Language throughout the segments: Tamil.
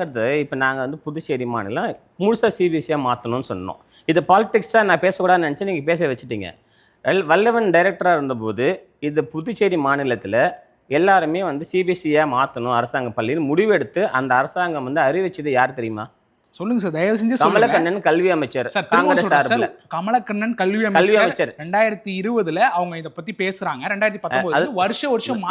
அடுத்து இப்போ நாங்கள் வந்து புதுச்சேரி மாநிலம் முழுசாக சிபிஎஸ்சியாக மாற்றணும்னு சொன்னோம். இது பாலிடிக்ஸாக நான் பேசக்கூடாதுன்னு நினச்சி நீங்கள் பேச வச்சுட்டீங்க. வல்- வல்லவன் டைரக்டராக இருந்தபோது இது புதுச்சேரி மாநிலத்தில் எல்லாருமே வந்து சிபிஎஸ்சியாக மாற்றணும் அரசாங்க பள்ளின்னு முடிவெடுத்து அந்த அரசாங்கம் வந்து அறிவிச்சது யார் தெரியுமா? சொல்லுங்க சார் தயவு செஞ்சு கமலக்கண்ணன் கல்வி அமைச்சர் காங்கிரஸ் சார்பில். சார் கமலக்கண்ணன் கல்வி கல்வி அமைச்சர் ரெண்டாயிரத்தி இருபதுல அவங்க இத பத்தி பேசுறாங்க. ரெண்டாயிரத்தி பத்தொன்பது வருஷம் வருஷம்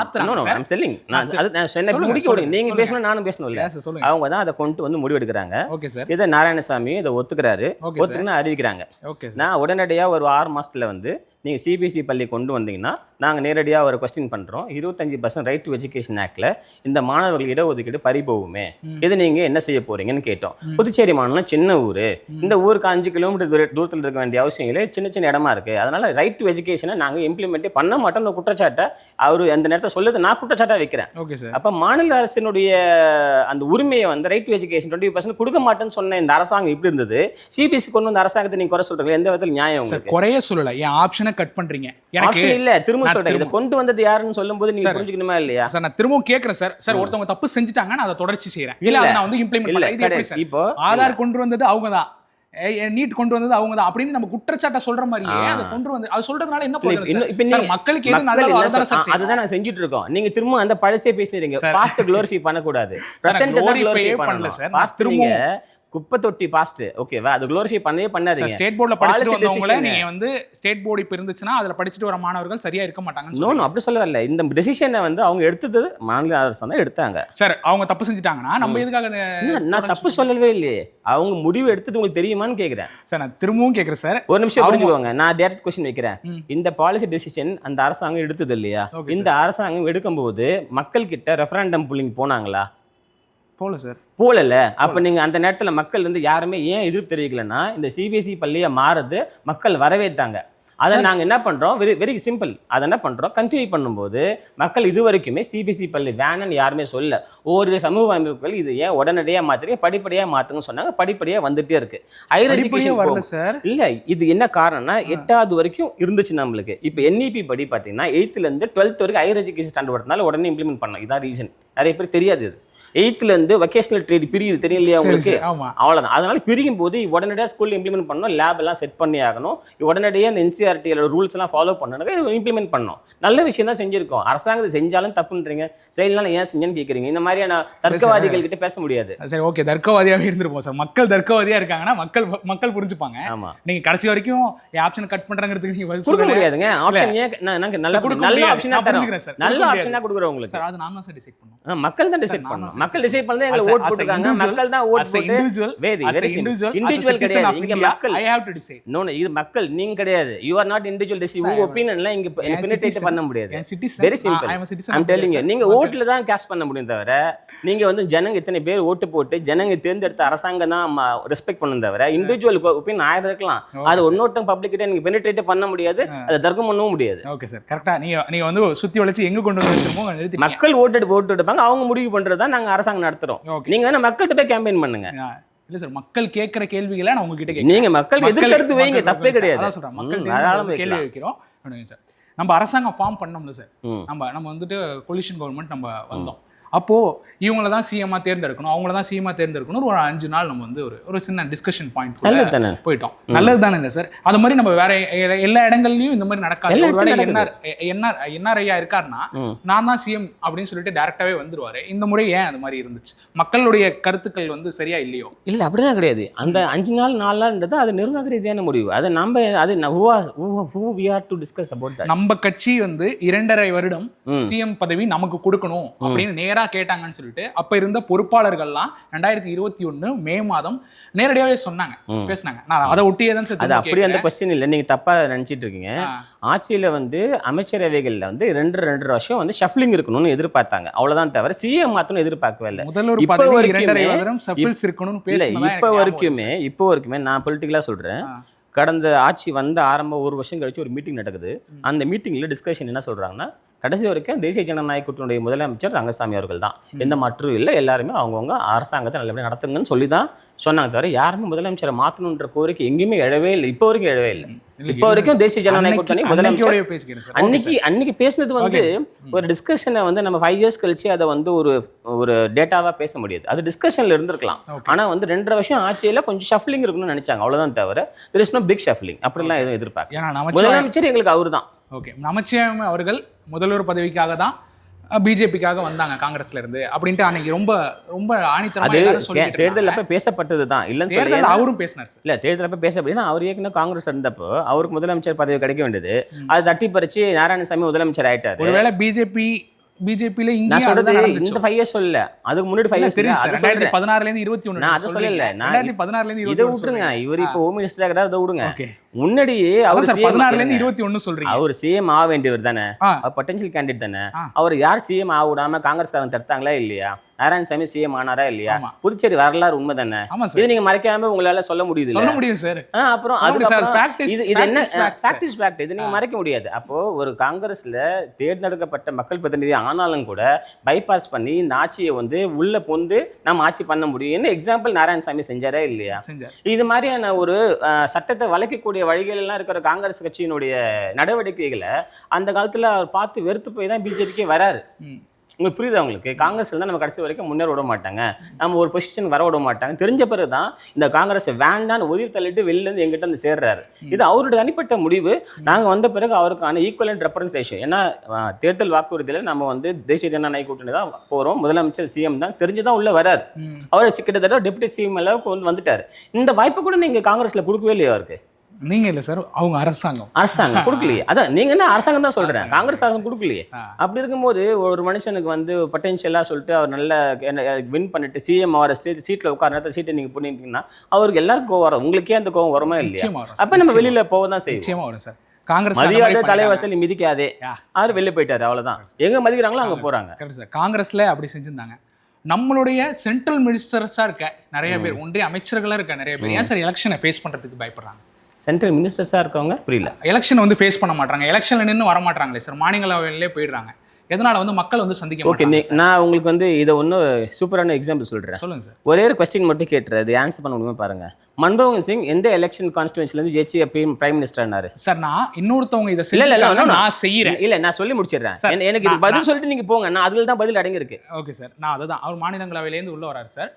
I'm telling. நான். அது முடிக்க விடுங்க. நீங்க. பேசணும் நானும் பேசணும் இல்ல சொல்லுங்க. அவங்க தான் அதை கொண்டு வந்து முடிவெடுக்கிறாங்க. ஓகே சார் இதை நாராயணசாமி இதை ஒத்துக்கிறாரு. ஒத்துக்குன்னு அறிவிக்கிறாங்க நான் உடனடியாக ஒரு ஆறு மாசத்துல வந்து நீங்கள் சிபிஎஸ்சி பள்ளி கொண்டு வந்தீங்கன்னா நாங்கள் நேரடியாக ஒரு கொஸ்டின் பண்ணுறோம் இருபத்தஞ்சி பர்சன்ட் ரைட் டு எஜுகேஷன் ஆக்டில் இந்த மாணவர்கள் இடஒதுக்கீடு பறி போகுமே ம். இது நீங்கள் என்ன செய்ய போறீங்கன்னு கேட்டோம். புதுச்சேரி மாநிலம் சின்ன ஊர். இந்த ஊருக்கு அஞ்சு கிலோமீட்டர் தூர தூரத்தில் இருக்க வேண்டிய அவசியம் இல்லை. சின்ன சின்ன இடமா இருக்கு. அதனால ரைட் டு எஜுகேஷனை நாங்கள் இம்ப்ளிமெண்ட்டே பண்ண மாட்டோம்னு குற்றச்சாட்டை அவர் அந்த நேரத்தை சொல்லுது. நான் குற்றச்சாட்டாக வைக்கிறேன். ஓகே சார் அப்போ மாநில அரசினுடைய அந்த உரிமையை வந்து right to education twenty percent கொடுக்க மாட்டேன்னு சொன்ன இந்த அரசாங்கம் இப்படி இருந்தது. சிபிஎஸ்சி கொண்டு வந்த அரசாங்கத்தை நீங்க குறை சொல்றீங்க எந்த விதத்தில் நியாயம் குறைய சொல்லல. என் ஆப்ஷனை கட் பண்றீங்க. எனக்கு இல்ல. திரும்ப நான் சொல்றேன். இதை திரும்ப- கொண்டு வந்தது யாருன்னு சொல்லும்போது நீங்க சார். புரிஞ்சுக்கணுமா இல்லையா? சார் நான் திரும்பவும் கேக்குறேன் சார். சார். ஒருத்தவங்க தப்பு செஞ்சுட்டாங்க நான் அதை தொடர்ச்சி செய்யறேன் இல்ல. நான் வந்து இம்ப்ளிமெண்ட் இல்ல. பண்ணல இது எப்படி கிடையாது சார்? இப்போ ஆதார் கொண்டு வந்தது அவங்க தான் நீட் கொண்டு வந்தது அவங்க தான் அப்படின்னு நம்ம குற்றச்சாட்டை சொல்ற மாதிரியே. அதை கொண்டு வந்து அது சொல்றதுனால என்ன பிரயோஜனம் மக்களுக்கு எது நல்லதோ. அதுதான் நாங்க செஞ்சுட்டு இருக்கோம் நீங்க திரும்ப அந்த பழசே பேசுறீங்க. பாஸ்ட் குளோரிஃபை பண்ணக்கூடாது. glorify பண்ணல. சார். நான் நீங்க குப்பை தொட்டி பாஸ்ட் ஓகேவா அது குளோரிஃபை பண்ணவே பண்ணாதீங்க. ஸ்டேட் போர்ட்ல படிச்சுட்டு வந்தவங்கள decision. நீங்க வந்து ஸ்டேட் போர்டு இப்ப இருந்துச்சுன்னா அதுல படிச்சுட்டு வர மாணவர்கள் சரியா இருக்க மாட்டாங்கன்னு நோ. அப்படி சொல்ல வரல இந்த டெசிஷனை வந்து அவங்க எடுத்தது மாநில அரசு தான் எடுத்தாங்க. சார் அவங்க தப்பு செஞ்சுட்டாங்கன்னா நம்ம. எதுக்காக நான் தப்பு சொல்லவே இல்லையே. அவங்க முடிவு எடுத்தது உங்களுக்கு தெரியுமான்னு கேக்குறேன். சார் நான் திரும்பவும் கேக்குறேன் சார் ஒரு நிமிஷம் புரிஞ்சுக்கோங்க. நான் டேரக்ட் கொஸ்டின் வைக்கிறேன். இந்த பாலிசி டெசிஷன் அந்த அரசாங்கம் எடுத்தது இல்லையா? இந்த அரசாங்கம் எடுக்கும்போது மக்கள் கிட்ட ரெஃபரண்டம் புல்லிங் போனாங்களா? போல சார். போகல அப்ப நீங்க அந்த நேரத்துல மக்கள் வந்து யாருமே ஏன் எதிர்ப்பு தெரிவிக்கலன்னா இந்த சிபிஎஸ்இ பள்ளியை மாறுது மக்கள் வரவேற்றாங்க. அதை Sir. நாங்க என்ன பண்றோம்? Very very simple. அதை என்ன பண்றோம்? கண்டினியூ பண்ணும்போது மக்கள் இது வரைக்குமே சிபிஎஸ்இ பள்ளி வேணும்னு யாருமே சொல்ல ஒவ்வொரு சமூக அமைப்புகள் இது ஏன் உடனடியா மாத்துறீங்க? படிப்படியா மாத்துங்கன்னு சொன்னாங்க. படிப்படியா வந்துட்டே இருக்கு. Higher education sir. இல்ல இது என்ன காரணம்னா எட்டாவது வரைக்கும் இருந்துச்சு நம்மளுக்கு. இப்போ என்இபி படி பார்த்தீங்கன்னா எயித்துல இருந்து டுவெல்த் வரைக்கும் ஹையர் எஜுகேஷன் ஸ்டாண்டர்ட் வரதுனால உடனே இம்ப்ளிமெண்ட் பண்ணோம் இதான் ரீசன் நிறைய பேர் தெரியாது இது. எயித்துல இருந்து வொகேஷனல் ட்ரேட் பிரியுது. தெரியும் இல்லையா உங்களுக்கு? அவ்வளவுதான். அதனால பிரியும் போது உடனடியாக ஸ்கூல்ல இம்ப்ளிமெண்ட் பண்ணணும் லேப் எல்லாம் செட் பண்ணி ஆகணும். உடனடியாக இந்த என்சிஆர்டியோட ரூல்ஸ் எல்லாம் ஃபாலோ பண்ணணும் இம்ப்ளிமெண்ட் பண்ணணும். நல்ல விஷயம் தான் செஞ்சிருக்கோம். அரசாங்கத்தை செஞ்சாலும் தப்புன்றீங்க. செய்யலாம் ஏன் செஞ்சேன்னு கேட்குறீங்க இந்த மாதிரியான தர்க்கவாதிகள் கிட்ட பேச முடியாது. சரி ஓகே தர்க்கவாதியாவே இருந்திருப்போம் சார் மக்கள் தர்க்கவாதியா இருக்காங்கன்னா மக்கள் மக்கள் புரிஞ்சுப்பாங்க. ஆமா. நீங்க கடைசி வரைக்கும் ஆப்ஷன் கட் பண்றங்கிறதுக்கு நீங்க பதில் கொடுக்க. முடியாதுங்க. ஆப்ஷன் ஏன் எனக்கு நல்ல நல்ல முடியாது. ஆப்ஷனா நான் தரோம். நல்ல கொடுக்க ஆப்ஷனா கொடுக்குறோம் உங்களுக்கு. சார் அது தான் சார் டிசைட் பண்ணுவோம் மக்கள் தான் டிசைட் தான் மக்கள் டிசைட் பண்ணி எங்களை ஓட் போட்டுருக்காங்க. மக்கள் தான் ஓட் போட்டு வெரி வெரி a இண்டிவிஜுவல் கிடையாது. இங்க மக்கள் I have to decide. No இது மக்கள் நீங்க கிடையாது. You are not individual Sir, உங்க ஒப்பீனியன்லாம் இங்க பெனிட்ரேட். பண்ண முடியாது. A citizen. I'm sir. நீங்க. ஓட்டுல தான் கேஷ் பண்ண முடியும் தவிர நீங்க வந்து ஜனங்க இத்தனை பேர் ஓட்டு போட்டு ஜனங்க தேர்ந்தெடுத்த அரசாங்கம் தான் ரெஸ்பெக்ட் பண்ணணும் தவிர இண்டிவிஜுவல் ஒப்பீனியன் ஆயிரம் இருக்கலாம். அது. ஒன்னொருத்தங்க பப்ளிக் கிட்ட நீங்க பெனிட்ரேட் பண்ண முடியாது. அதை தர்க்கம் பண்ணவும் முடியாது. ஓகே சார் கரெக்டா நீங்க நீங்க வந்து சுத்தி வளைச்சு எங்க கொண்டு வந்து மக்கள் ஓட்டு ஓட்டு எடுப்பாங்க. அவங்க முடிவு பண்றது தான் நாங்க அரசாங்கம் நடத்துறோம். ஓகே. நீங்க வேணா மக்கள்கிட்ட போய் கேம்பெயின் பண்ணுங்க. இல்ல சார் மக்கள் கேட்கிற கேள்விகளை நான் உங்ககிட்ட நீங்க மக்கள் எதிர்கருத்து வைங்க தப்பே கிடையாது. சொல்றேன் மக்கள் கேள்வி. வைக்கிறோம். சார் நம்ம அரசாங்கம் ஃபார்ம் பண்ணோம்ல சார். நம்ம நம்ம வந்துட்டு கொலிஷன் கவர்மெண்ட் நம்ம வந்தோம். அப்போ இவங்கள தான் சிஎம்மா தேர்ந்தெடுக்கணும். அவங்கள தான் சிஎம்மா தேர்ந்தெடுக்கணும் ஒரு அஞ்சு நாள் நம்ம வந்து ஒரு ஒரு சின்ன டிஸ்கஷன் பாயிண்ட் நல்லது தானே? போயிட்டோம். நல்லது தானே சார் அது மாதிரி நம்ம வேற எல்லா இடங்கள்லயும் இந்த மாதிரி நடக்காது. ஒருவேளை என்ஆர் என்ஆர் என்ஆர் ஐயா இருக்காருன்னா. நான் தான் சிஎம் அப்படின்னு சொல்லிட்டு டேரக்டாவே வந்துருவாரு. இந்த முறை ஏன் அது மாதிரி இருந்துச்சு? மக்களுடைய கருத்துக்கள் வந்து சரியா இல்லையோ? இல்ல அப்படிலாம் கிடையாது. அந்த அஞ்சு நாள் நாலு நாள்ன்றது அது நிர்வாக ரீதியான முடிவு. அது நம்ம அது டு டிஸ்கஸ் அபவுட் நம்ம கட்சி வந்து இரண்டரை வருடம். சிஎம் பதவி நமக்கு கொடுக்கணும் அப்படின்னு நேரா கேட்டாங்கன்னு சொல்லிட்டு அப்ப இருந்த பொறுப்பாளர்கள்லாம் ரெண்டாயிரத்தி இருபத்தி ஒண்ணு மே மாதம் நேரடியாவே சொன்னாங்க. பேசுனாங்க. நான் அதை ஒட்டியே தான் அது அப்படி அந்த. கொஸ்டின் இல்லை. நீங்க தப்பா நினைச்சிட்டு இருக்கீங்க. ஆட்சியில வந்து அமைச்சரவைகள்ல வந்து ரெண்டு ரெண்டு வருஷம் வந்து ஷஃப்லிங் இருக்கணும்னு எதிர்பார்த்தாங்க. அவ்வளவுதான் தவிர சிஎம் மாத்தணும் எதிர்பார்க்கவே இல்லை. முதல்வர் இப்ப பதவி வரைக்குமே- இப்ப வரைக்குமே இப்போ வரைக்குமே நான் பொலிட்டிக்கலா சொல்றேன். ஆ. கடந்த ஆட்சி வந்த ஆரம்ப ஒரு வருஷம் கழிச்சு ஒரு மீட்டிங் நடக்குது. அந்த மீட்டிங்ல டிஸ்கஷன் என்ன சொல்றாங்கன்னா கடைசி வரைக்கும் தேசிய ஜனநாயக கூட்டணியுடைய முதலமைச்சர் ரங்கசாமி அவர்கள் தான். எந்த மாற்றும் இல்லை எல்லாருமே அவங்கவுங்க அரசாங்கத்தை நல்லபடியாக நடத்துங்கன்னு சொல்லி தான் சொன்னாங்க தவிர யாருமே முதலமைச்சரை மாற்றணுன்ற கோரிக்கை எங்கேயுமே எழவே இல்லை இப்போ வரைக்கும் எழவே இல்லை. இப்போ வரைக்கும் தேசிய ஜனநாயக கூட்டணி முதலமைச்சர் அன்னைக்கு அன்னைக்கு பேசினது வந்து ஒரு டிஸ்கஷனை வந்து நம்ம ஃபைவ் இயர்ஸ் கழிச்சு அதை வந்து ஒரு ஒரு டேட்டாவா பேச முடியாது. அது டிஸ்கஷன்ல இருந்திருக்கலாம். ஆனா வந்து ரெண்டரை வருஷம் ஆட்சியில கொஞ்சம் ஷஃப்லிங் இருக்குன்னு நினைச்சாங்க. அவ்வளவுதான் தவிர there is no big shuffling அப்படிலாம் எதுவும் எதிர்பார்க்க முதலமைச்சர் எங்களுக்கு அவர்தான். ஓகே நமச்சிவாயம் அவர்கள் முதல்வர் பதவிக்காக தான் பிஜேபிக்காக வந்தாங்க காங்கிரஸ்ல இருந்து அப்படின்ட்டு அன்னைக்கு ரொம்ப ரொம்ப ஆணித்தரமா அது எல்லாரும் சொல்லிட்டு தேர்தல். அப்ப பேசப்பட்டது தான் இல்லைன்னு சொல்லி அவரும் பேசினார் இல்ல தேர்தல் அப்ப பேச அப்படின்னா அவர் ஏற்கனவே காங்கிரஸ் இருந்தப்போ அவருக்கு முதலமைச்சர் பதவி கிடைக்க வேண்டியது. அது தட்டி பறிச்சு நாராயணசாமி முதலமைச்சர் ஆயிட்டாரு. ஒருவேளை பிஜேபி பிஜேபியில இங்கே சொல்றது இந்த ஃபைவ் இயர்ஸ் சொல்லல. அதுக்கு முன்னாடி ஃபைவ் இயர்ஸ் ரெண்டாயிரத்தி பதினாறுல இருந்து இருபத்தி ஒண்ணு நான் அதை சொல்லல. நான் பதினாறுல இருந்து இதை விட்டுருங்க. இவர் இப்போ ஹோம் மினிஸ்டர் அதை விடுங்க. முன்னாடியே அவர் பதினாறுல இருந்து இருபத்தி ஒண்ணு சொல்றீங்க. அவர் சிஎம் ஆக வேண்டியவர் தானே? பொட்டன்ஷியல் கேண்டிடேட் தானே. அவர் யார் சிஎம் ஆக விடாம காங்கிரஸ்காரங்க தடுத்தாங்களா இல்லையா? நாராயணசாமி சிஎம் ஆனாரா இல்லையா. புதுச்சேரி வரலாறு உண்மை தானே இது நீங்க மறைக்காம உங்களால சொல்ல முடியுது சொல்ல முடியும் சார். அப்புறம் இது இது என்ன. ஃபேக்டிஸ் ஃபேக்ட் இது நீங்க மறைக்க முடியாது. அப்போ ஒரு காங்கிரஸ்ல தேர்ந்தெடுக்கப்பட்ட மக்கள் பிரதிநிதி ஆனாலும் கூட பைபாஸ் பண்ணி இந்த ஆட்சியை வந்து உள்ள பொந்து நம்ம ஆட்சி பண்ண முடியும். என்ன எக்ஸாம்பிள் நாராயணசாமி செஞ்சாரா இல்லையா? இது மாதிரியான ஒரு சட்டத்தை வளைக்கக்கூடிய வழிகள் எல்லாம் இருக்கிற காங்கிரஸ் கட்சியினுடைய நடவடிக்கைகளை அந்த காலத்துல அவர் பார்த்து வெறுத்து போய் தான் பிஜேபிக்கே வராரு. உங்களுக்கு புரியுதா உங்களுக்கு? காங்கிரஸ்ல தான் நம்ம கடைசி வரைக்கும் முன்னேற விட மாட்டாங்க. நம்ம ஒரு பொசிஷன் வர விட மாட்டாங்க. தெரிஞ்ச பிறகு தான் இந்த காங்கிரஸ் வேண்டான்னு உதவி தள்ளிட்டு வெளில இருந்து எங்கிட்ட வந்து சேர்றாரு. இது அவருடைய தனிப்பட்ட முடிவு. நாங்க வந்த பிறகு அவருக்கான ஈக்குவலண்ட் ரெப்ரஸன்டேஷன் ஏன்னா தேர்தல் வாக்குறுதியில நம்ம வந்து தேசிய ஜனநாயக கூட்டணி தான் போறோம். முதலமைச்சர் சிஎம் தான் தெரிஞ்சுதான் உள்ள வராரு. அவர் கிட்டத்தட்ட டெப்யூட்டி சிஎம் அளவுக்கு வந்து வந்துட்டாரு. இந்த வாய்ப்பு கூட நீங்க காங்கிரஸ்ல கொடுக்கவே இல்லையா அவருக்கு? நீங்க இல்ல சார் அவங்க அரசாங்கம். அரசாங்கம் கொடுக்கலையே. அதான் நீங்க என்ன அரசாங்கம் தான் சொல்றேன் காங்கிரஸ் அரசாங்கம் கொடுக்கலையே. அப்படி இருக்கும்போது ஒரு மனுஷனுக்கு வந்து பொட்டென்ஷியலா சொல்லிட்டு அவர் நல்ல வின் பண்ணிட்டு சிஎம் சீட் சீட்ல உட்கார நேரத்தில் சீட்டை நீங்க பண்ணிட்டீங்கன்னா அவருக்கு எல்லாருக்கும் கோவம் வரும். உங்களுக்கே அந்த கோவம் வருமா இல்லையா? அப்ப நம்ம வெளியில போக தான் செய்வோம். நிச்சயமா வரும் சார். காங்கிரஸ் மதியாத தலைவாசல் நீ மிதிக்காதே. அவர் வெளில போயிட்டாரு அவ்வளவுதான். எங்க மதிக்கிறாங்களோ அங்க போறாங்க. காங்கிரஸ்ல அப்படி செஞ்சிருந்தாங்க. நம்மளுடைய சென்ட்ரல் மினிஸ்டர்ஸா இருக்க நிறைய பேர் ஒன்றிய அமைச்சர்களா இருக்க நிறைய பேர். ஏன் சார் எலெக்ஷனை ஃபேஸ் பண்றதுக்கு பயப்படுறாங்க? சென்ட்ரல் மினிஸ்டர்ஸா இருக்கவங்க? புரியல. எலெக்ஷன் வந்து ஃபேஸ் பண்ண மாட்டாங்க. எலெக்ஷன்ல நின்று வர மாட்டாங்களே சார் மாநிலங்களவையிலே போயிடுறாங்க. எதனால வந்து மக்கள் வந்து சந்திக்க ஓகே நான் உங்களுக்கு வந்து இதை ஒன்றும் சூப்பரான எக்ஸாம்பிள் சொல்றேன். சொல்லுங்க சார் ஒரே ஒரு கொஸ்டின் மட்டும் கேட்டுரு அது ஆன்சர் பண்ண முடியுமா பாருங்க. மன்மோகன் சிங் எந்த எலெக்ஷன் கான்ஸ்டியூன்சில இருந்து ஜெயிச்சு பிரைம் மினிஸ்டர்னாரு சார் நான் இன்னொருத்தவங்க இதை இல்ல, இல்ல. நான் செய்யறேன். இல்ல நான் சொல்லி முடிச்சிடுறேன். எனக்கு இது பதில் சொல்லிட்டு நீங்க போங்க. நான் அதுல தான் பதில் அடங்கி இருக்கு ஓகே சார் நான் அதுதான். அவர் மாநிலங்களவையிலேருந்து உள்ள வராரு சார்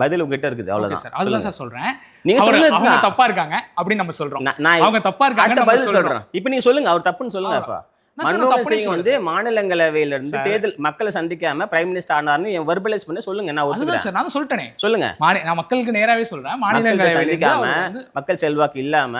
பதில் உங்ககிட்ட இருக்குது அவ்வளவுதான். சார் அதுதான் சார் சொல்றேன். நீங்க அவங்க. தப்பா இருக்காங்க அப்படின்னு நம்ம சொல்றோம். நான் அவங்க தப்பா இருக்காங்க பதில் சொல்றேன். இப்போ நீங்க சொல்லுங்க அவர் தப்புன்னு சொல்லுங்க அப்பா. மன்மோகன் சிங் வந்து மாநிலங்களவையில இருந்து தேர்தல் மக்களை சந்திக்காம பிரைம் மினிஸ்டர் ஆனார்னு வெர்பலைஸ் பண்ணி சொல்லுங்க நான் ஒத்துக்கிறேன். நான் சொல்லிட்டேனே. சொல்லுங்க. நான் மக்களுக்கு நேராவே சொல்றேன். மாநிலங்களவையிலேருந்து சந்திக்காம மக்கள் செல்வாக்கு இல்லாம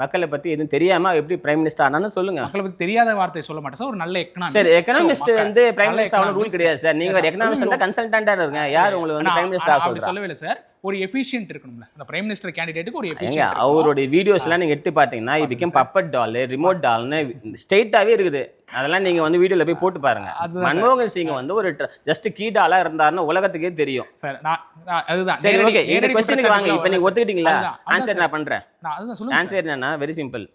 மக்களை பத்தி எதுவும் தெரியாம எப்படி பிரைம் மினிஸ்டர் ஆனான்னு சொல்லுங்க. மக்களை பத்தி தெரியாத வார்த்தை சொல்ல மாட்டேன். சார் ஒரு நல்ல எக்கனாமிக் சரி எக்கனாமிஸ்ட் வந்து பிரைம் மினிஸ்டர் ஆகணும் ரூல் கிடையாது சார். நீங்க sir. எக்கனாமிஸ்ட் இருந்தா கன்சல்டன்டா இருங்க. யார் உங்களுக்கு வந்து பிரைம் மினிஸ்டர் ஆக சொல்லவே இல்லை சார். ஒரு எஃபிஷியன்ட் இருக்கணும்ல. அந்த பிரைம் மினிஸ்டர் கேண்டிடேட்டுக்கு ஒரு எஃபிஷியன்ட் அவருடைய வீடியோஸ் எல்லாம் நீங்க எடுத்து பாத்தீங்கன்னா இது பிகம் பப்பட் டால் ரிமோட் டால்னு ஸ்ட்ரெயிட்டாவே இருக்குது. அதெல்லாம் நீங்க வந்து வீடியோல போய் போட்டு பாருங்க. மன்மோகன் சிங் வந்து ஒரு ஜஸ்ட் கீ டாலா இருந்தாருன்னு உலகத்துக்கே தெரியும். சார் நான் அதுதான். சரி ஓகே இந்த நேரடி கொஸ்டினுக்கு வாங்க. இப்போ நீங்க வரல ஒத்துக்கிட்டீங்களா ஆன்சர் சார். நான் பண்றேன். ஆன்சர் என்னன்னா வெரி சிம்பிள்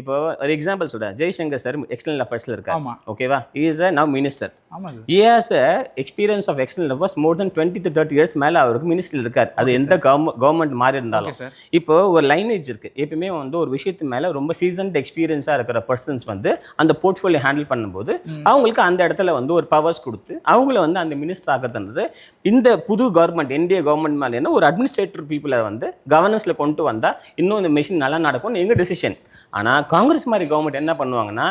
இப்போ ஒரு எக்ஸாம்பிள் சொல்றேன். ஜெய்சங்கர் சார் எக்ஸ்டர்னல் அஃபேர்ஸ்ல இருக்காரு. ஓகேவா is a now minister has a experience of external affairs more than twenty to thirty years மேல அவருக்கு மினிஸ்டர் இருக்காரு. அது எந்த கவர்மெண்ட் மாறி இருந்தாலும். இப்போ ஒரு லைனேஜ் இருக்கு. எப்பயுமே வந்து ஒரு விஷயத்து மேல ரொம்ப சீசன்ட் எக்ஸ்பீரியன்ஸா இருக்கிற பர்சன்ஸ் வந்து அந்த போர்ட்ஃபோலியோ ஹேண்டில் பண்ணும்போது அவங்களுக்கு அந்த இடத்துல வந்து ஒரு பவர்ஸ் கொடுத்து அவங்கள வந்து அந்த மினிஸ்டர் ஆக்கிறதுன்றது இந்த புது கவர்மெண்ட் இந்திய கவர்மெண்ட் மேல என்ன ஒரு அட்மினிஸ்ட்ரேட்டிவ் பீப்புளை வந்து கவர்னன்ஸ்ல கொண்டு வந்தா இன்னும் இந்த மிஷின் நல்லா நடக்கும்னு எங்க டிசிஷன் ஆனா காங்கிரஸ் மாதிரி கவர்மெண்ட் என்ன பண்ணுவாங்கன்னா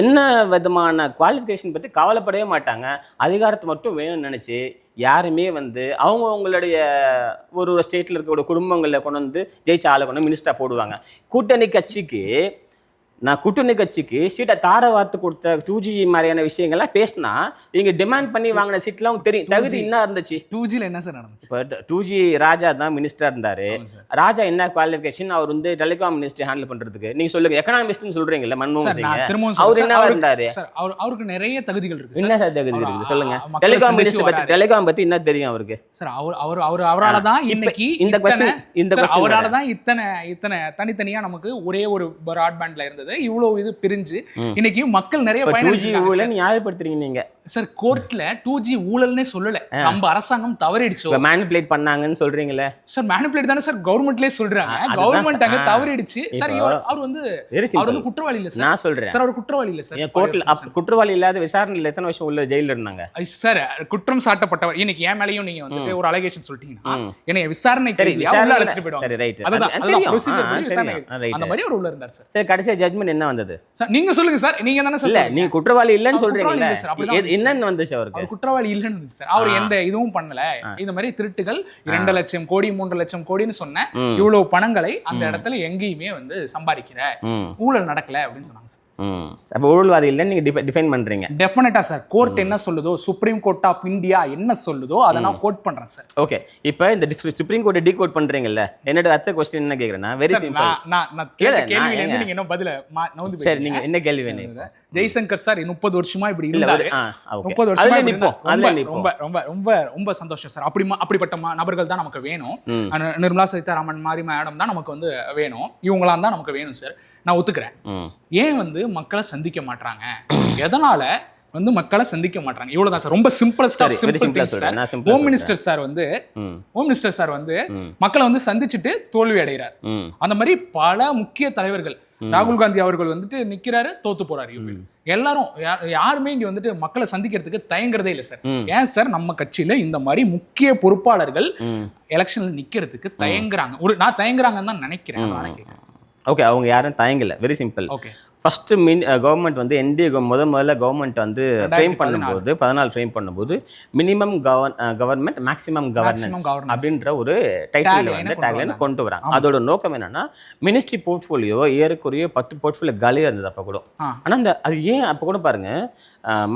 என்ன விதமான குவாலிஃபிகேஷன் பற்றி கவலைப்படவே மாட்டாங்க. அதிகாரத்தை மட்டும் வேணும்னு நினச்சி யாருமே வந்து அவங்க அவங்களுடைய ஒரு ஒரு ஸ்டேட்டில் இருக்கக்கூடிய குடும்பங்களில் கொண்டு வந்து ஜெயிச்ச ஆளை கொண்டு மினிஸ்டராக போடுவாங்க. கூட்டணி கட்சிக்கு நான் கூட்டணி கட்சிக்கு சீட்டை தார வார்த்து கொடுத்த டூஜி மாதிரியான விஷயங்கள்லாம் பேசினா நீங்க டிமாண்ட் பண்ணி வாங்கின சீட்லாம் உங்களுக்கு தெரியும். தகுதி என்ன இருந்துச்சு. டூ ஜில என்ன சார் நடந்துச்சு? இப்போ டூ ஜி ராஜா தான் மினிஸ்டர் இருந்தாரு. ராஜா என்ன குவாலிஃபிகேஷன் அவர் வந்து டெலிகாம் மினிஸ்டர் ஹேண்டில் பண்றதுக்கு. நீங்க சொல்லுங்க எக்கனாமிஸ்ட்னு சொல்றீங்கல்ல மன்மோகன் சிங் அவர் அவருக்கு- இருந்தாரு? அவர் அவருக்கு நிறைய தகுதிகள் இருக்கு என்ன சார். தகுதி இருக்குது சொல்லுங்க. டெலிகாம் மினிஸ்டர் வராரு. டெலிகாம் பத்தி என்ன தெரியும் அவருக்கு? சார் அவர் அவர் அவர் அவரால தான் இன்னைக்கு இந்த கொஸ்டின் இந்த கொஸ்டின் அவரால தான் இத்தனை இத்தனை தனித்தனியா நமக்கு ஒரே ஒரு பிராட்பேண்ட்ல இருந்தது. இவ்வளவு இது பிரிஞ்சு. இன்னைக்கு மக்கள் நிறைய ஊழல் நியாயப்படுத்துறீங்க நீங்க. சார் கோர்ட்ல டூ ஜி ஊழல்னே சொல்லல. நம்ம அரசாங்கம் தவறிடுச்சோ. இப்போ மேனிப்புலேட் பண்ணாங்கன்னு சொல்றீங்களே. சார் மேனிபுலேட் தானே சார் கவர்மெண்ட்லயே சொல்றாங்க. கவர்மெண்ட் அங்க. தவறிடுச்சு. சார் அவர் வந்து வெரி அவர் வந்து குற்றவாளி இல்ல சார். நான் சொல்றேன். சார் அவர் குற்றவாளி இல்ல சார். அப் குற்றவாளி இல்லாத விசாரணையில் எத்தனை வருஷம் உள்ள ஜெயிலில் இருந்தாங்க? சார் குற்றம் சாட்டப்பட்டவர். இன்னைக்கு என் மேலயும் நீங்க வந்துட்டு ஒரு அலிகேஷன் சொல்லிட்டீங்கன்னா. என்னைய விசாரணை அழைச்சிட்டு போயிடுவாங்க. அந்த மாதிரி அவர் உள்ள இருந்தார் சார். சரி கடைசியா ஜட்மெண்ட் என்ன வந்தது? சார் நீங்க சொல்லுங்க சார். நீங்க தானே சார் இல்ல சொல்றீங்க. நீங்க குற்றவாளி இல்லைன்னு எது- என்னன்னு வந்துச்சு அவருக்கு? அவர் குற்றவாளி இல்லைன்னு சார். அவர். எந்த இதுவும் பண்ணல. இந்த மாதிரி திருட்டுகள் இரண்டு லட்சம் கோடி மூன்று லட்சம் கோடின்னு சொன்ன இவ்வளவு பணங்களை அந்த இடத்துல எங்கேயுமே வந்து சம்பாதிக்கிற ஊழல் நடக்கல அப்படின்னு சொன்னாங்க சார். அப்ப ஊழல்வாதி இல்லைன்னு நீங்க டிஃபைன் பண்றீங்க. டெஃபினட்டா சார் கோர்ட் என்ன சொல்லுதோ சுப்ரீம் கோர்ட் ஆஃப் இந்தியா என்ன சொல்லுதோ அதை நான் கோட் பண்றேன் சார் ஓகே இப்போ இந்த சுப்ரீம் கோர்ட் டீ கோட் பண்றீங்கல்ல என்னோட அடுத்த கொஸ்டின் என்ன கேக்குறேன்னா வெரி சிம்பிள் பதில சரி. நீங்க என்ன கேள்வி வேணும்? ஜெய்சங்கர் சார் முப்பது வருஷமா இப்படி இல்ல முப்பது வருஷமா. அதுல ரொம்ப நிப்போம். ரொம்ப ரொம்ப ரொம்ப சந்தோஷம் சார் அப்படி அப்படிப்பட்ட நபர்கள் தான் நமக்கு வேணும். நிர்மலா சீதாராமன் மாதிரி மேடம் தான் நமக்கு வந்து வேணும். இவங்களாம் தான் நமக்கு வேணும் சார் நான் ஒத்துக்கிறேன். ஏன் வந்து மக்களை சந்திக்க மாட்றாங்க? எதனால வந்து மக்களை சந்திக்க மாட்றாங்க? இவ்வளவுதான் சார். ரொம்ப சிம்பிள் சார் சிம்பிளா ஹோம் மினிஸ்டர் சார் வந்து ஹோம் மினிஸ்டர் சார் வந்து மக்களை வந்து சந்திச்சுட்டு தோல்வி அடைகிறார். அந்த மாதிரி பல முக்கிய தலைவர்கள். ராகுல் காந்தி அவர்கள் வந்துட்டு நிக்கிறாரு தோத்து போறாரு எல்லாரும் யாருமே இங்க வந்துட்டு மக்களை சந்திக்கிறதுக்கு தயங்குறதே இல்லை சார். ஏன் சார்? நம்ம கட்சியில இந்த மாதிரி முக்கிய பொறுப்பாளர்கள். எலெக்ஷன்ல நிக்கிறதுக்கு தயங்குறாங்க. ஒரு நான் தயங்குறாங்கன்னு தான் நினைக்கிறேன். நினைக்கிறேன். ஓகே அவங்க யாரும் தயங்கல. Very simple first min government வந்து என்டிஏ முத முதல்ல கவர்மெண்ட் வந்து ஃப்ரேம் பண்ணும்போது பதினாலு ஃப்ரேம் பண்ணும்போது minimum govern government maximum governance. அப்படின்ற ஒரு டைட்டில் வந்து டேக்லைன். கொண்டு வராங்க அதோட நோக்கம் என்னன்னா மினிஸ்ட்ரி போர்ட்ஃபோலியோ ஏறக்குறைய பத்து போர்ட்ஃபோலியோ காலியாக இருந்தது அப்போ கூட. ஆனால் அந்த அது ஏன் அப்போ கூட பாருங்க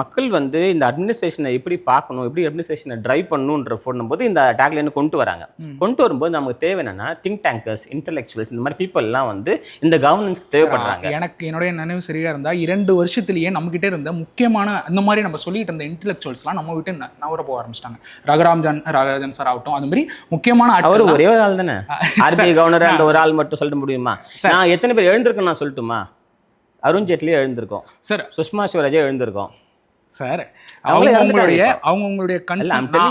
மக்கள் வந்து இந்த அட்மினிஸ்ட்ரேஷனை எப்படி பார்க்கணும் எப்படி அட்மினிஸ்ட்ரேஷனை டிரைவ் பண்ணணுன்ற போடும்போது இந்த டேக்லைன் கொண்டு வராங்க. கொண்டு வரும்போது நமக்கு தேவை என்னன்னா திங்க் டேங்கர்ஸ் இன்டெலெக்சுவல்ஸ் இந்த மாதிரி பீப்புளெலாம் வந்து இந்த கவர்னன்ஸ்க்கு தேவைப்படுறாங்க எனக்கு என்னுடைய நினைவு சரியா இருந்தா இரண்டு வருஷத்திலேயே நம்ம கிட்ட இருந்த முக்கியமான இந்த மாதிரி நம்ம சொல்லிட்டு இருந்த இன்டெலெக்சுவல்ஸ்லாம் நம்ம விட்டு நவர போக ஆரம்பிச்சிட்டாங்க. ரகுராம் ஜான் ராஜன் சார் ஆகட்டும் அந்த மாதிரி முக்கியமான அவர் ஒரே ஒரு ஆள் தானே? ஆர்பிஐ கவர்னர் அந்த ஒரு ஆள் மட்டும் சொல்ல முடியுமா? நான் எத்தனை பேர் எழுந்திருக்கேன் நான் சொல்லட்டுமா? அருண் ஜேட்லி எழுந்திருக்கோம். சார். சுஷ்மா ஸ்வராஜே எழுந்திருக்கோம். சார் அவங்க உங்களுடைய இறந்துட்டாங்க அவங்க உங்களுடைய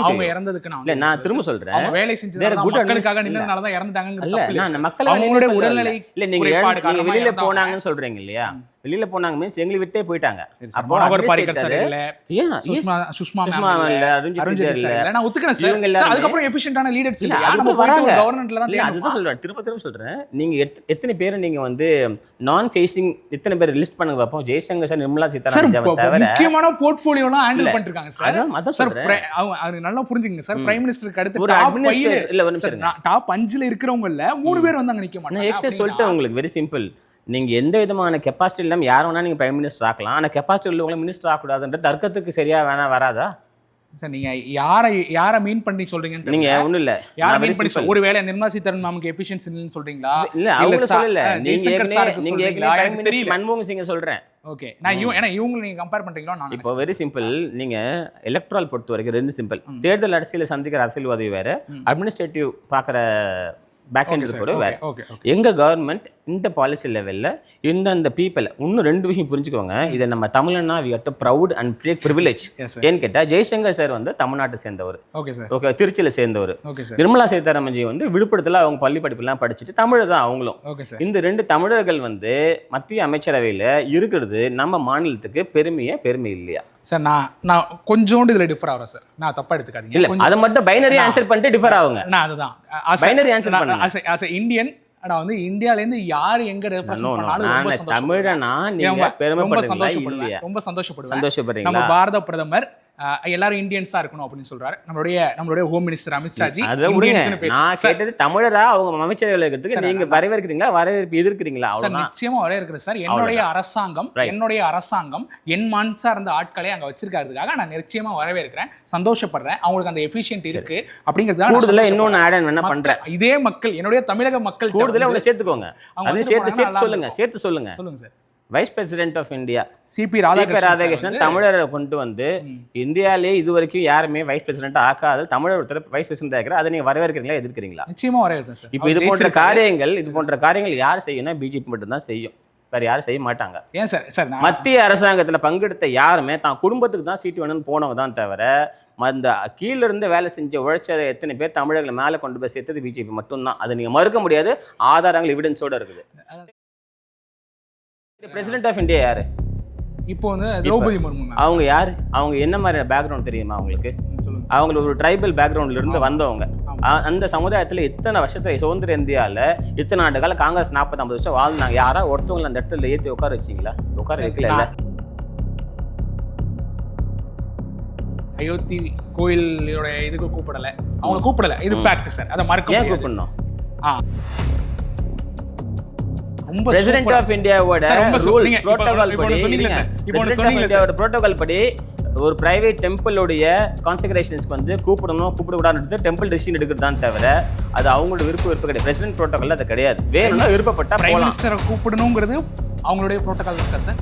அவங்க. இறந்ததுக்கு நான் இல்ல நான் திரும்ப சொல்றேன் அவங்க வேலை செஞ்சது good மக்களுக்காக. நின்னதுனால தான் இறந்துட்டாங்க இல்ல நான் மக்கள் அவங்களுடைய உடல்நிலை இல்ல நீங்க வெளியில. போனாங்கன்னு சொல்றீங்க இல்லையா வெளியில போனாங்க மீன்ஸ் எங்களை விட்டே போயிட்டாங்க? அதுதான் சொல்றேன். திரும்ப திரும்ப சொல்றேன். நீங்க எத்- எத்தனை பேர் நீங்க வந்து நான் ஃபேஸிங் எத்தனை பேர் லிஸ்ட் பண்ணுங்க பார்ப்போம் ஜெய்சங்கர் சார் நிர்மலா சீதாராமன் தவிர முக்கியமான போர்ட்ஃபோலியோலாம் ஹேண்டில் பண்ணிருக்காங்க சார். அதான் சார் அது நல்லா புரிஞ்சுங்க சார். பிரைம் மினிஸ்டருக்கு அடுத்து ஒரு இல்ல. டாப் அஞ்சுல இருக்கிறவங்கல மூணு பேர் வந்து அங்க நிக்க மாட்டாங்க. சொல்லிட்டேன் உங்களுக்கு. வெரி சிம்பிள் நீங்க எந்த விதமான கெப்பாசிட்டி இல்லாம யார் வேணா நீங்க பிரைம் மினிஸ்டர் ஆக்கலாம். ஆனா கெப்பாசிட்டி உள்ளவங்களை மினிஸ்டர் ஆகக்கூடாதுன்ற தர்க்கத்துக்கு சரியா வேணா வராதா? சார் நீங்க யாரை யாரை மீன் பண்ணி சொல்றீங்கன்னு நீங்க. ஒண்ணும் இல்ல. யாரை மீன் பண்ணி ஒருவேளை நிர்மலா சீதாராமன் மேமுக்கு எஃபிஷியன்சி இல்லைன்னு சொல்றீங்களா? இல்ல அவங்க சொல்லல. நீங்க தெரியல. மன்மோகன் சிங்க சொல்றேன். ஓகே நான் இவங்க ஏன்னா இவங்களை நீங்க கம்பேர் பண்றீங்களோ நான் இப்போ வெரி சிம்பிள் நீங்க எலக்ட்ரால் பொறுத்த வரைக்கும் ரெண்டு சிம்பிள் தேர்தல் அரசியல சந்திக்கிற அரசியல்வாதி வேற அட்மினிஸ்ட்ரேட்டிவ் பாக்குற பேக் எண்ட் கூட வேற. எங்க கவர்மெண்ட் இந்த பாலிசி லெவல்ல இந்தந்த பீப்பிள் இன்னும் ரெண்டு விஷயம் புரிஞ்சுக்கோங்க. இதை நம்ம தமிழ்னா we are proud and privilege yes sir ஏன்னு கேட்டா ஜெய்சங்கர் சார் வந்து தமிழ்நாட்டை சேர்ந்தவர். ஓகே சார் ஓகே திருச்சியில சேர்ந்தவர். ஓகே சார் நிர்மலா சீதாராமன்ஜி வந்து விழுப்புரத்துல அவங்க பள்ளி படிப்புலாம் படிச்சுட்டு தமிழ் தான் அவங்களும். ஓகே சார் இந்த ரெண்டு தமிழர்கள் வந்து மத்திய அமைச்சரவையில இருக்கிறது நம்ம மாநிலத்துக்கு பெருமையா பெருமை இல்லையா? சார் நான் நான் கொஞ்சோண்டு இதுல டிஃபர் ஆகிறேன் சார் நான் தப்பா எடுத்துக்காதீங்க. இல்ல அதை மட்டும் பைனரி ஆன்சர் பண்ணிட்டு டிஃபர் ஆகுங்க. நான் அதுதான். Answer பண்ணுங்க. ஆஸ் இந்தியன் நான் வந்து இந்தியால இருந்து யார் எங்க ரெப்ரசன்ட் பண்ணாலும் ரொம்ப சந்தோஷப்படுவேன். ரொம்ப- சந்தோஷப்படுவேன். நம்ம பாரத பிரதமர் எல்லாரும் இந்தியன்ஸா இருக்கணும் அப்படின்னு சொல்றாரு. நம்மளுடைய நம்மளுடைய ஹோம் மினிஸ்டர் அமித்ஷாஜி நான் கேட்டது தமிழரா? அவங்க அமைச்சரவையில் இருக்கிறதுக்கு நீங்க வரவேற்கிறீங்களா? வரவேற்பு எதிர்க்கிறீங்களா? சார் நிச்சயமா வரே இருக்கிறது சார் என்னுடைய அரசாங்கம். என்னுடைய அரசாங்கம் என் மண் சார்ந்த ஆட்களை அங்க வச்சிருக்கிறதுக்காக நான் நிச்சயமா வரவேற்கிறேன். சந்தோஷப்படுறேன். அவங்களுக்கு அந்த எஃபிஷியன்ட் இருக்கு அப்படிங்கிறதுக்காக கூடுதலா. இன்னொன்னு ஆட் என்ன பண்றேன் இதே மக்கள் என்னுடைய தமிழக மக்கள் கூடுதலா உங்களை சேர்த்துக்கோங்க. அவங்க சேர்த்து சேர்த்து சொல்லுங்க. சேர்த்து சொல்லுங்க. சொல்லுங்க sir. Vice president of India CP Radhakrishnan தமிழரை கொண்டு வந்து ம். இந்தியாலே இது வரைக்கும் யாருமே வைஸ் பிரசிடென்ட் ஆக்காத தமிழர் ஒருத்தர் வைஸ் பிரசிடென்ட் ஆகிற அதை நீங்க வரவேற்கிறீங்களா? எதிர்க்கிறீங்களா? நிச்சயமா வரவேற்கிறேன் இப்போ இது போன்ற காரியங்கள் இது போன்ற காரியங்கள் யார் செய்யணும் பிஜேபி மட்டும் தான் செய்யும். வேற யாரும் செய்ய மாட்டாங்க. ஏன் சார் சார் மத்திய அரசாங்கத்துல பங்கெடுத்த யாருமே தான் குடும்பத்துக்கு தான் சீட்டு வேணும்னு போனவங்க தான் தவிர அந்த கீழ இருந்து வேலை செஞ்ச உழைச்ச எத்தனை பேர் தமிழர்களை மேலே கொண்டு போய் சேர்த்தது பிஜேபி மட்டும்தான். அது நீங்க மறுக்க முடியாது. ஆதாரங்கள் எவிடன்ஸோட இருக்குது. பிரசிடென்ட் ஆஃப் இந்தியா யாரு? இப்போ வந்து திரௌபதி முர்மு அவங்க யாரு? அவங்க என்ன மாதிரி பேக்ரவுண்ட் தெரியுமா அவங்களுக்கு? அவங்க ஒரு ட்ரைபல் பேக்ரவுண்ட்ல இருந்து வந்தவங்க. அந்த சமுதாயத்துல இத்தனை வருஷத்துல சுதந்திர இந்தியால இத்தனை ஆண்டு கால காங்கிரஸ் நாற்பது ஐம்பது வருஷம் வாழ்ந்தாங்க. யாரா ஒருத்தவங்களை அந்த இடத்துல ஏத்தி உட்கார வச்சிங்களா? உட்கார வைக்கல இல்ல? அயோத்தி கோயிலோட இதுக்கு கூப்பிடல. அவங்க கூப்பிடல. இது. ஃபேக்ட் சார் அதை மறக்க கூப்பிடணும்? ரொம்ப பிரசிடென்ட். ஆஃப் இந்தியாவோட ரூல் புரோட்டோகால் படி இந்தியாவோட புரோட்டோகால் படி ஒரு பிரைவேட் டெம்பிளோடைய கான்செக்ரேஷன்ஸ்க்கு வந்து கூப்பிடணும் கூப்பிடக்கூடாதுன்றது டெம்பிள் டிசிஷன் எடுக்கிறதான் தவிர அது அவங்களோட விருப்ப விருப்பம் கிடையாது. பிரசிடென்ட் புரோட்டோகால் அது கிடையாது. வேணும்னா விருப்பப்பட்டா பிரைம் மினிஸ்டரை கூப்பிடணுங்கிறது அவங்களுடைய புரோட்டோகால் இருக்கா சார்?